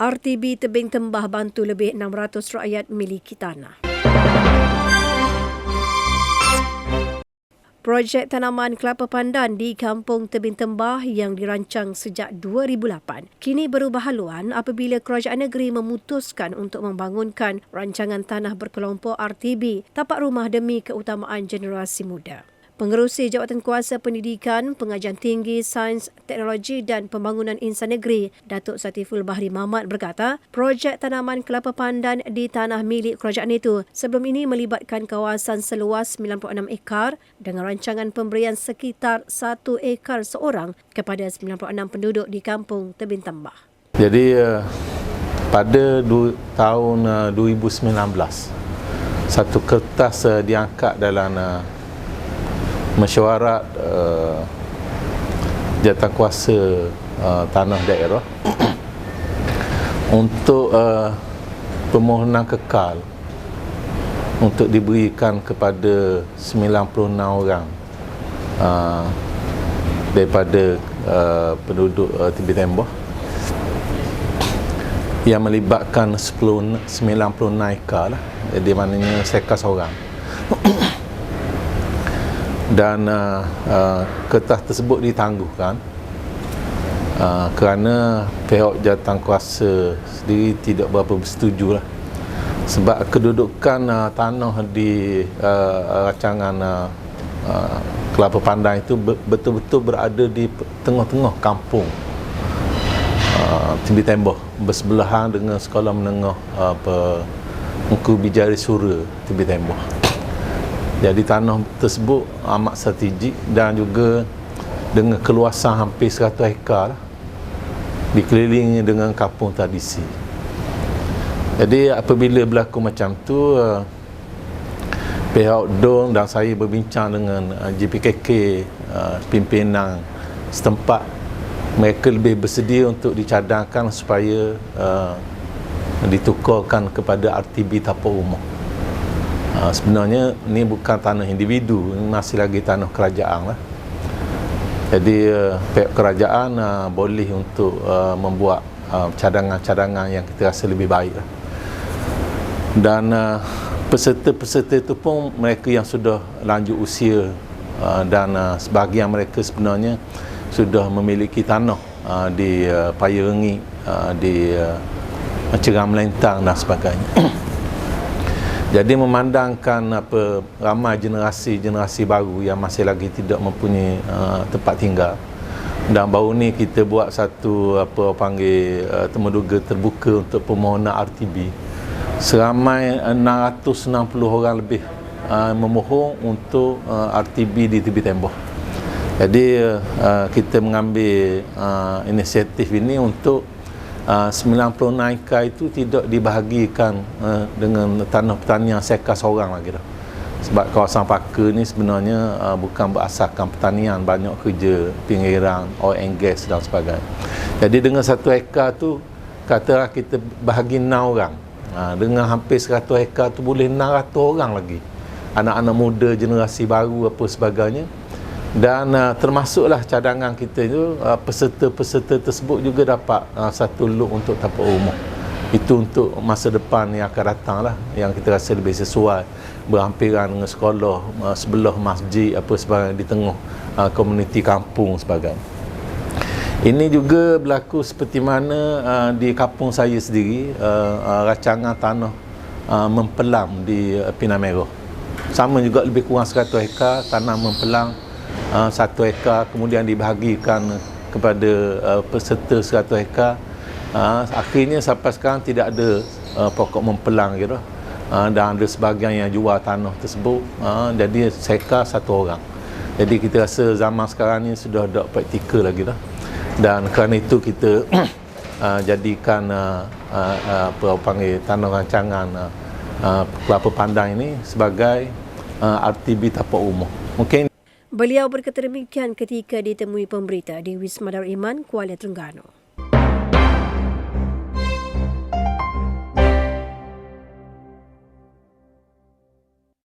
RTB Tebing Tembah bantu lebih 600 rakyat miliki tanah. Projek tanaman kelapa pandan di Kampung Tebing Tembah yang dirancang sejak 2008 kini berubah haluan apabila kerajaan negeri memutuskan untuk membangunkan rancangan tanah berkelompok RTB tapak rumah demi keutamaan generasi muda. Pengerusi Jawatan Kuasa Pendidikan, Pengajian Tinggi, Sains, Teknologi dan Pembangunan Insan Negeri, Datuk Satiful Bahri Mahmad berkata, projek tanaman kelapa pandan di tanah milik kerajaan itu sebelum ini melibatkan kawasan seluas 96 ekar dengan rancangan pemberian sekitar 1 ekar seorang kepada 96 penduduk di kampung Tebing Tembah. Jadi uh, pada du- tahun uh, 2019 satu kertas uh, diangkat dalam mesyuarat uh, jawatan kuasa uh, tanah daerah untuk uh, permohonan kekal untuk diberikan kepada 96 orang uh, daripada uh, penduduk uh, Tibet Tembah yang melibatkan 10 90 ekar lah. Jadi maknanya seka seorang. Dan uh, uh, kertas tersebut ditangguhkan uh, kerana pihak jawatan kuasa sendiri tidak berapa bersetuju lah. Sebab kedudukan uh, tanah di uh, rancangan uh, uh, kelapa pandan itu be- betul-betul berada di tengah-tengah kampung uh, Timbi Tembah bersebelahan dengan sekolah menengah uh, apa Engku Bijari Sura Timbi Tembah. Jadi tanah tersebut amat strategik dan juga dengan keluasan hampir 100 hektar lah, dikelilingi dengan kampung tradisi. Jadi apabila berlaku macam tu uh, pihak DON dan saya berbincang dengan uh, GPKK uh, pimpinan setempat mereka lebih bersedia untuk dicadangkan supaya uh, ditukarkan kepada RTB tapak rumah. Uh, sebenarnya ni bukan tanah individu, ini masih lagi tanah kerajaan lah. Jadi uh, pihak kerajaan uh, boleh untuk uh, membuat uh, cadangan-cadangan yang kita rasa lebih baik lah. Dan uh, peserta-peserta itu pun mereka yang sudah lanjut usia uh, dan uh, sebahagian mereka sebenarnya sudah memiliki tanah uh, di uh, Paya Rengi, uh, di uh, Ceram Melentang dan sebagainya. Jadi memandangkan apa ramai generasi-generasi baru yang masih lagi tidak mempunyai uh, tempat tinggal dan baru ni kita buat satu apa panggil uh, temuduga terbuka untuk permohonan RTB seramai 660 orang lebih uh, memohon untuk uh, RTB di tepi tembok. Jadi uh, kita mengambil uh, inisiatif ini untuk uh, 90 naika itu tidak dibahagikan uh, dengan tanah pertanian seka seorang lagi dah. Sebab kawasan Paka ni sebenarnya uh, bukan berasaskan pertanian, banyak kerja pinggiran, oil and gas dan sebagainya. Jadi dengan satu hektar tu katalah kita bahagi 6 orang. Ha, dengan hampir 100 hektar tu boleh 600 orang lagi. Anak-anak muda, generasi baru apa sebagainya. Dan uh, termasuklah cadangan kita itu uh, peserta-peserta tersebut juga dapat uh, satu look untuk tapak rumah. Itu untuk masa depan yang akan datang lah yang kita rasa lebih sesuai berhampiran dengan sekolah uh, sebelah masjid apa sebagainya di tengah uh, komuniti kampung sebagainya. Ini juga berlaku seperti mana uh, di kampung saya sendiri uh, uh, rancangan tanah uh, mempelang di uh, Pinar Merah. Sama juga lebih kurang 100 hektar tanah mempelang uh, 1 hektar kemudian dibahagikan kepada uh, peserta 100 hektar. Uh, akhirnya sampai sekarang tidak ada uh, pokok mempelang gitu. Uh, dan ada sebahagian yang jual tanah tersebut uh, jadi seka satu orang. Jadi kita rasa zaman sekarang ni sudah ada praktikal lagi dah dan kerana itu kita uh, jadikan uh, uh, apa orang panggil tanah rancangan uh, uh, kelapa pandan ini sebagai uh, RTB tapak umum. Mungkin Beliau berkata demikian ketika ditemui pemberita di Wisma Darul Iman, Kuala Terengganu.